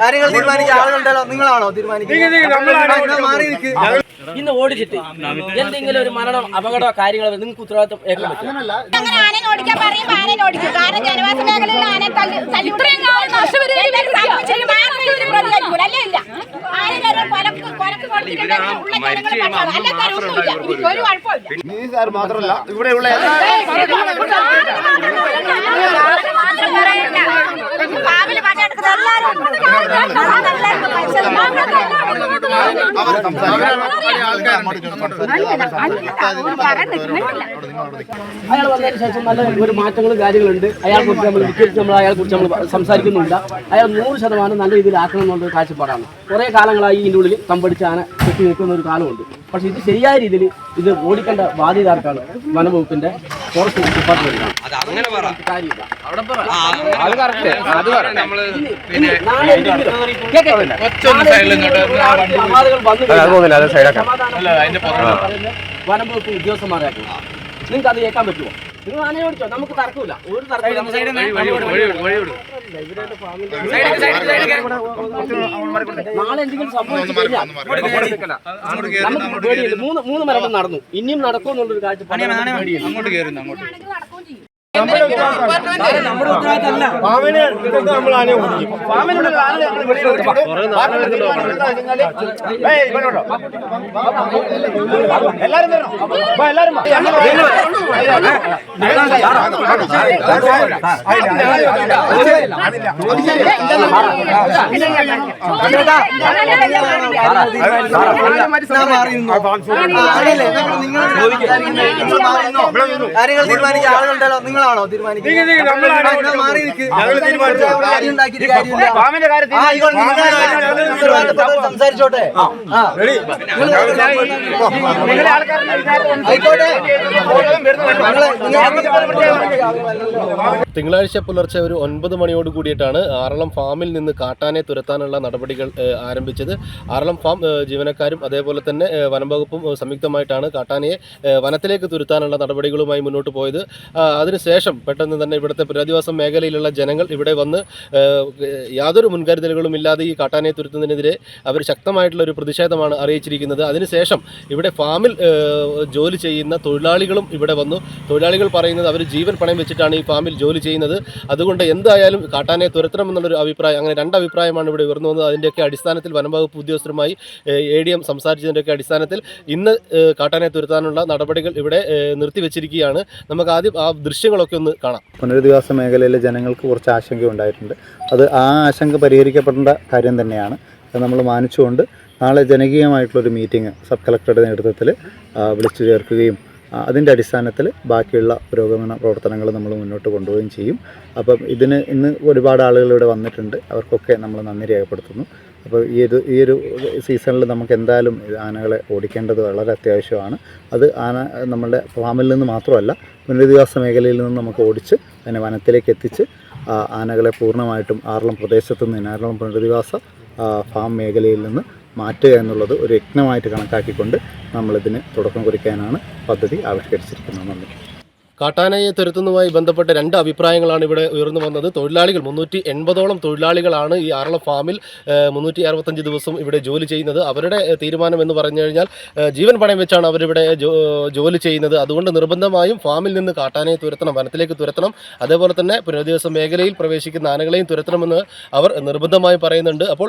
കാര്യങ്ങൾ തീരുമാനിക്കുക ആളുകളുണ്ടല്ലോ നിങ്ങളാണോ തീരുമാനിക്കുന്നത് മാറി നിൽക്ക് ഇന്ന് ഓടിച്ചിട്ട് എന്തെങ്കിലും ഒരു മരണം അപകടമോ കാര്യങ്ങളോ നിങ്ങൾക്ക് ഉത്തരവാദിത്വം ഏൽക്കാൻ പറ്റും സാർ. മാത്രമല്ല ഇവിടെയുള്ള എല്ലാ അയാൾ വന്നതിന് ശേഷം നല്ല ഒരു മാറ്റങ്ങളും കാര്യങ്ങളുണ്ട് അയാളെ കുറിച്ച് നമ്മൾ വിക്കറ്റ് നമ്മൾ അയാളെ കുറിച്ച് നമ്മൾ സംസാരിക്കുന്നുണ്ട്. അയാൾ നൂറ് ശതമാനം നല്ല രീതിയിൽ ആക്കണം എന്നുള്ളൊരു കാഴ്ചപ്പാടാണ്. കുറേ കാലങ്ങളായി ഇതിന്റെ ഉള്ളിൽ കമ്പടിച്ച് ആന കെട്ടി നിൽക്കുന്ന ഒരു കാലമുണ്ട്. പക്ഷേ ഇത് ശരിയായ രീതിയിൽ ഇത് ഓടിക്കേണ്ട ബാധ്യതാർക്കാണ് വനംവകുപ്പിന്റെ ഫോറസ്റ്റ് ഡിപ്പാർട്ട്മെന്റിനാണ് പറയുന്നത് വനംവകുപ്പ് ഉദ്യോഗസ്ഥന്മാരാക്കും നിങ്ങൾക്ക് അത് കേൾക്കാൻ പറ്റുമോ നിങ്ങൾ ആനയോടിച്ചോ നമുക്ക് തർക്കമില്ല ഒരു തർക്കമില്ല നാളെ എന്തെങ്കിലും സംഭവിച്ചു കഴിഞ്ഞാൽ നമുക്ക് പേടിയില്ല. മൂന്ന് മൂന്ന് മരണം നടന്നു. ഇനിയും നടക്കും എന്നുള്ളൊരു കാഴ്ചപ്പാട് അങ്ങോട്ട് കയറുന്നു അങ്ങോട്ട് ഫാമിന് ഇതൊക്കെ നമ്മൾ ആനയെ ഓടിക്കും. എല്ലാരും വരണം? എല്ലാരും? നിങ്ങൾ- നിങ്ങളാണോ തീരുമാനിക്കുന്നത്? സംസാരിച്ചോട്ടെ? തിങ്കളാഴ്ച പുലർച്ചെ ഒരു ഒൻപത് മണിയോട് കൂടിയിട്ടാണ് ആറളം ഫാമിൽ നിന്ന് കാട്ടാനെ തുരത്താനുള്ള നടപടികൾ ആരംഭിച്ചത്. ആറളം ഫാം ജീവനക്കാരും അതേപോലെ തന്നെ വനംവകുപ്പും വനം വകുപ്പും സംയുക്തമായിട്ടാണ് കാട്ടാനയെ വനത്തിലേക്ക് തുരുത്താനുള്ള നടപടികളുമായി മുന്നോട്ട് പോയത്. ആ, അതിനുശേഷം പെട്ടെന്ന് തന്നെ ഇവിടുത്തെ പുരാധിവാസ മേഖലയിലുള്ള ജനങ്ങൾ ഇവിടെ വന്ന് യാതൊരു മുൻകരുതലുകളും ഇല്ലാതെ ഈ കാട്ടാനയെ തുരുത്തുന്നതിനെതിരെ അവർ ശക്തമായിട്ടുള്ള ഒരു പ്രതിഷേധമാണ് അറിയിച്ചിരിക്കുന്നത്. അതിനുശേഷം ഇവിടെ ഫാമിൽ ജോലി ചെയ്യുന്ന തൊഴിലാളികളും ഇവിടെ വന്നു. തൊഴിലാളികൾ പറയുന്നത് അവർ ജീവൻ പണയം വെച്ചിട്ടാണ് ഈ ഫാമിൽ ജോലി ചെയ്യുന്നത്. അതുകൊണ്ട് എന്തായാലും കാട്ടാനെ തുരത്തണം എന്നുള്ളൊരു അഭിപ്രായം അങ്ങനെ രണ്ട് അഭിപ്രായമാണ് ഇവിടെ ഉയർന്നു വന്നത്. അതിന്റെയൊക്കെ അടിസ്ഥാനത്തിൽ വനംവകുപ്പ് ഉദ്യോഗസ്ഥരുമായി എ ഡി എം സംസാരിച്ചതിന്റെയൊക്കെ അടിസ്ഥാനത്തിൽ ഇന്ന് കാട്ടാനെ കാട്ടാനയെ തുരത്താനുള്ള നടപടികൾ ഇവിടെ നിർത്തിവെച്ചിരിക്കുകയാണ്. നമുക്ക് ആദ്യം ആ ദൃശ്യങ്ങളൊക്കെ ഒന്ന് കാണാം. പുനരധിവാസ മേഖലയിലെ ജനങ്ങൾക്ക് കുറച്ച് ആശങ്ക ഉണ്ടായിട്ടുണ്ട്. അത് ആ ആശങ്ക പരിഹരിക്കപ്പെടേണ്ട കാര്യം തന്നെയാണ്. അത് നമ്മൾ മാനിച്ചുകൊണ്ട് നാളെ ജനകീയമായിട്ടുള്ളൊരു മീറ്റിംഗ് സബ് കളക്ടറുടെ നേതൃത്വത്തിൽ വിളിച്ചു ചേർക്കുകയും അതിന്റെ അടിസ്ഥാനത്തിൽ ബാക്കിയുള്ള പുരോഗമന പ്രവർത്തനങ്ങൾ നമ്മൾ മുന്നോട്ട് കൊണ്ടുപോവുകയും ചെയ്യും. അപ്പം ഇതിന് ഇന്ന് ഒരുപാട് ആളുകൾ ഇവിടെ വന്നിട്ടുണ്ട്. അവർക്കൊക്കെ നമ്മൾ നന്ദി രേഖപ്പെടുത്തുന്നു. അപ്പോൾ ഈ ഒരു ഈ ഒരു സീസണിൽ നമുക്ക് എന്തായാലും ആനകളെ ഓടിക്കേണ്ടത് വളരെ അത്യാവശ്യമാണ്. അത് ആന നമ്മളുടെ ഫാമിൽ നിന്ന് മാത്രമല്ല പുനരധിവാസ മേഖലയിൽ നിന്ന് നമുക്ക് ഓടിച്ച് അതിനെ വനത്തിലേക്ക് എത്തിച്ച് ആനകളെ പൂർണമായിട്ടും ആറളം പ്രദേശത്തു നിന്ന് ആറളം പുനരധിവാസ ഫാം മേഖലയിൽ നിന്ന് മാറ്റുക എന്നുള്ളത് ഒരു യജ്ഞമായിട്ട് കണക്കാക്കിക്കൊണ്ട് നമ്മളിതിന് തുടക്കം കുറിക്കാനാണ് പദ്ധതി ആവിഷ്കരിച്ചിരിക്കുന്നത്. നന്ദി. കാട്ടാനയെ തുരത്തുന്നതുമായി ബന്ധപ്പെട്ട രണ്ട് അഭിപ്രായങ്ങളാണ് ഇവിടെ ഉയർന്നു വന്നത്. തൊഴിലാളികൾ മുന്നൂറ്റി എൺപതോളം തൊഴിലാളികളാണ് ഈ ആറള ഫാമിൽ മുന്നൂറ്റി അറുപത്തഞ്ച് ദിവസം ഇവിടെ ജോലി ചെയ്യുന്നത്. അവരുടെ തീരുമാനം എന്ന് പറഞ്ഞു കഴിഞ്ഞാൽ ജീവൻ പണയം വെച്ചാണ് അവരിവിടെ ജോലി ചെയ്യുന്നത്. അതുകൊണ്ട് നിർബന്ധമായും ഫാമിൽ നിന്ന് കാട്ടാനയെ തുരത്തണം വനത്തിലേക്ക് തുരത്തണം. അതേപോലെ തന്നെ പുനരധിവാസ മേഖലയിൽ പ്രവേശിക്കുന്ന ആനകളെയും തുരത്തണമെന്ന് അവർ നിർബന്ധമായും പറയുന്നുണ്ട്. അപ്പോൾ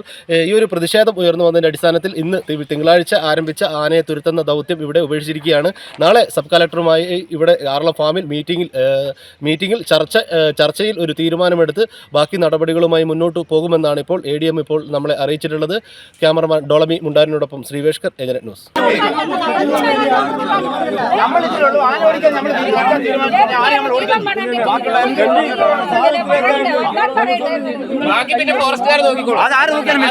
ഈ ഒരു പ്രതിഷേധം ഉയർന്നു വന്നതിന്റെ അടിസ്ഥാനത്തിൽ ഇന്ന് തിങ്കളാഴ്ച ആരംഭിച്ച ആനയെ തുരുത്തുന്ന ദൗത്യം ഇവിടെ ഉപേക്ഷിച്ചിരിക്കുകയാണ്. നാളെ സബ് കളക്ടറുമായി ഇവിടെ ആറള ഫാമിൽ മീറ്റിംഗിൽ ഏഹ്, മീറ്റിംഗിൽ ചർച്ച ചർച്ചയിൽ ഒരു തീരുമാനമെടുത്ത് ബാക്കി നടപടികളുമായി മുന്നോട്ട് പോകുമെന്നാണ് ഇപ്പോൾ എ ഡി എം ഇപ്പോൾ നമ്മളെ അറിയിച്ചിട്ടുള്ളത് ക്യാമറമാൻ ഡോളമി മുണ്ടാരിനോടൊപ്പം ശ്രീവേഷ്കർ ഏജനറ്റ് ന്യൂസ് ബാക്കി പിന്നെ ഫോറസ്റ്റുകാർ നോക്കിക്കോളൂ നോക്കിയാലും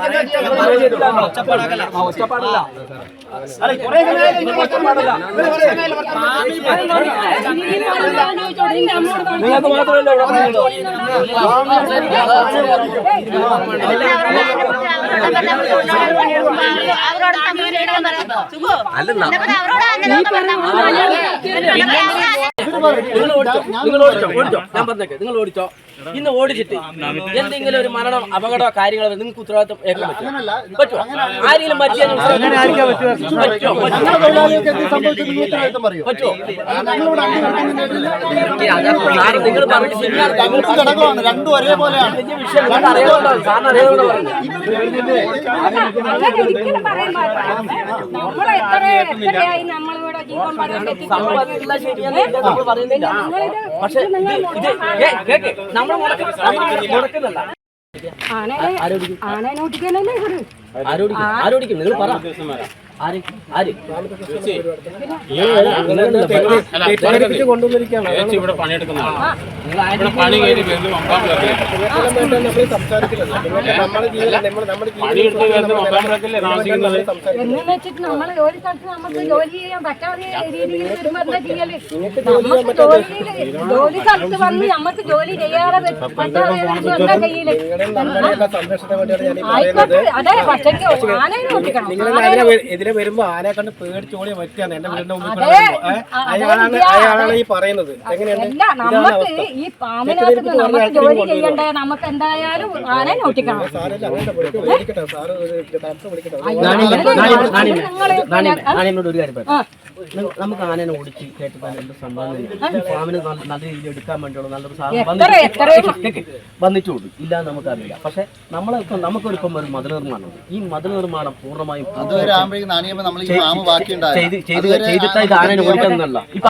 ഫാമിലുള്ള ആന അല്ല കുറേ സമയം ഇങ്ങനെ വർത്താനം പാടില്ല ഇവർ കുറേ സമയം വർത്താനം നിങ്ങൾക്ക്. അവരോട് പറയാം നിങ്ങൾ ഓടിച്ചോ നിങ്ങൾ ഓടിച്ചോ ഓടിച്ചോ ഞാൻ പറഞ്ഞേക്കെ നിങ്ങൾ ഓടിച്ചോ ഇന്ന് ഓടിച്ചിട്ട് എന്തെങ്കിലും ഒരു മരണം അപകടമോ കാര്യങ്ങളോ നിങ്ങൾക്ക് ഉത്തരവാദിത്വം ഏൽക്കാൻ പറ്റും പറ്റുമോ ആരെങ്കിലും മരിച്ചാൽ പറ്റുമോ നിങ്ങൾ പറഞ്ഞു വലിയ വിഷയം അറിയാവുന്നതാണ് സാറിന് അറിയാവുന്നതാണ് അങ്ങനെ ഒരിക്കലും പറയാൻ പാടില്ല നമ്മളെ എത്ര എത്രയായി നമ്മൾ പക്ഷെ കേക്ക് നമ്മൾ മുടക്കുന്നില്ല ആരോടിക്കും നിങ്ങൾ പറ. ആര്? ആര്? ഇവിടെ പണിയെടുക്കുന്നതാണ് നിങ്ങൾ ആര് പണി വെച്ചിട്ട് നമ്മൾ ഒരു സ്ഥലത്ത് നമുക്ക് ജോലി ചെയ്യാൻ പറ്റാതെ രീതിയിൽ ചെയ്യൽ നമുക്ക് ജോലിയിൽ ജോലി സ്ഥലത്ത് വന്ന് നമുക്ക് ജോലി ചെയ്യാതെ പറ്റാതെ എന്താ ചെയ്യൽ ആയിക്കോട്ടെ അതെ പക്ഷേ ആനയെ ഓടിക്കണം എതിരെ വരുമ്പോ ആനെ കണ്ട് പേടിച്ചോടിയ പറ്റിയാണ് എന്റെ വീടിന്റെ മുമ്പിൽ അയാളാണ് അയാളാണ് ഈ പറയുന്നത് എങ്ങനെയാണ് ഒരു കാര്യം പറയാം ന- നമുക്ക് ആനനെ ഓടിച്ച് കേട്ടിട്ടാണ് എന്ത് സംഭവം ഫാമിന് നല്ല രീതിയിൽ എടുക്കാൻ വേണ്ടിയുള്ള നല്ലൊരു സാധനം എത്ര എത്ര കൊടുക്കും ഇല്ല നമുക്കറിയില്ല. പക്ഷെ നമ്മളെ ഇപ്പം നമുക്കൊരിപ്പം ഒരു മതിൽ നിർമ്മാണം ഈ മതിൽ നിർമ്മാണം പൂർണമായും ചെയ്തിട്ടാ ഇത് ആനനെ ഓടിക്കുന്നല്ല ഇപ്പൊ